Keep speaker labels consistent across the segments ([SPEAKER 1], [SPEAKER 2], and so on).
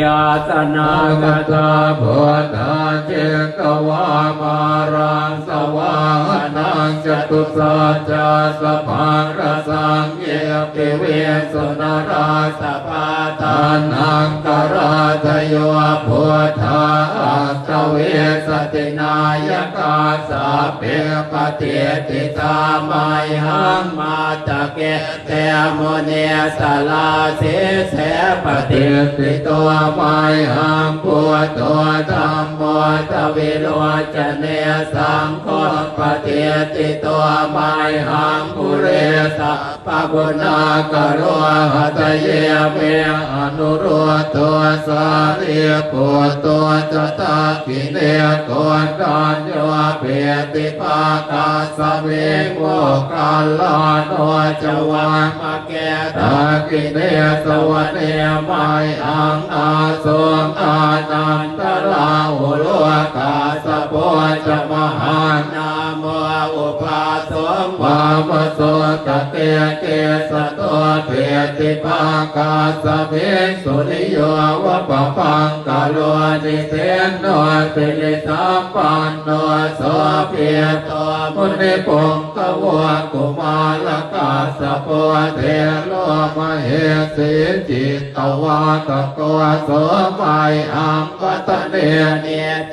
[SPEAKER 1] ยาสนากตาพุทธาเจกวามารังสวา จตุสัจจาสพังรสังเยปิเวสนาราสปาทานังกราทโยพุทธาอัตเวสตินายกาสาเปปฏิติตามัยหังมาตะเกเตโมเนสลาเสเสปฏิติตัวมัยหังพุทโธธรรมโมทวิโรจเนสังโฆปฏิติตวมัยหังปุเรสะปะกุณากโรหัตเยเมอนุโรตัวสาเรีปุตัวจตากิเนโกนกันโยเปติปากาสเวโมกัลลาโนจวามะเกตากิเนสวเนไมอังอาสงอานันตราหุโลกาสะโพจ วามโสกเตเกสะตัวเปติปากาสเวสุนิโยวะปะปังกะโลนิเทนโนสิริสัมปันโนโสเพียตัวมุนิปงกวะกุมาลกาสะโพเทโลมเหสีจิตตวาตะโกโสมัยอังวัตเนเน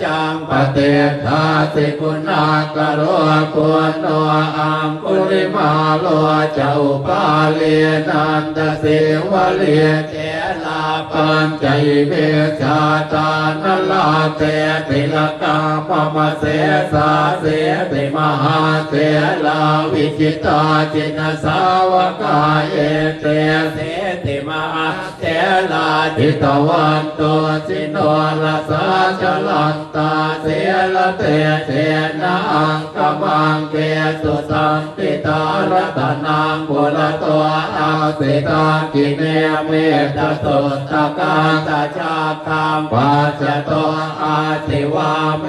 [SPEAKER 1] จังปเตทาสิคุณากะโรปุณโนอังคุริมาโลเจ้าปาเลีนันตเสวะเลีเจลา ปัญจเวชาตานลาเตติลกาปมเสสาเสติมหาเทลาวิจิตาจินสาวกายเอเตเสติมหาเทลาจิตวันตสิโนลสาจลันตาเสลเตเสนาอังกมังเกสุสันติตารัตนังบุรตัวอาสิตากิเนเมตตุตตกาตาชาคามปัจจโตอาติวาเม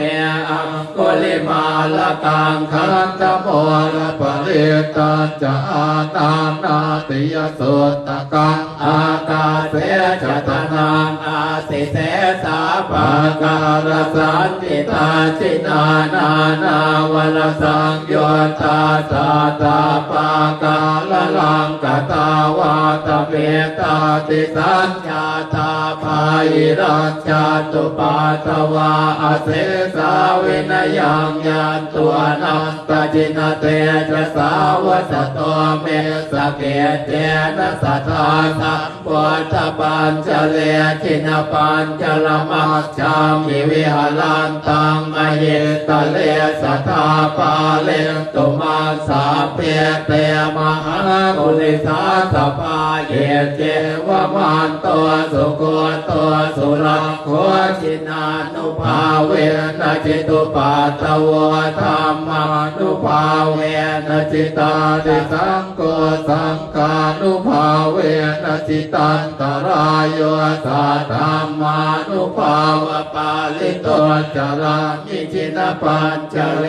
[SPEAKER 1] อังกุลิมาลกังคันตโมลปริตันจอาตามนาติยสุตตะกัง อากาเสจตนังอาสิเสสาปะการสันติตาจินานานาวลสังโยตาสาตาปากาลลังกตาวาตเปตาติสัญญาตาภายรัจจตุปาตวาอเสสาวินยังยันตัวนันตจินเตจะสาวสตัวเมสเกเจนะสัทธาสัมปทปัญจเลจินปัญจลมัจจามิวิหารันตังมเหตเลสัทาปาเลตุมาสาเปเตมหากุลิสาสปาเยเจวมันตัวสุโกตัวสุรังโคจินานุภาเวนะจิตุปาตวธรรมานุภาเวนะจิตาติสังโฆสังกา ติตันตรายโยสัทธรรมานุภาวะปาลิโตจารามิจินปัญจเล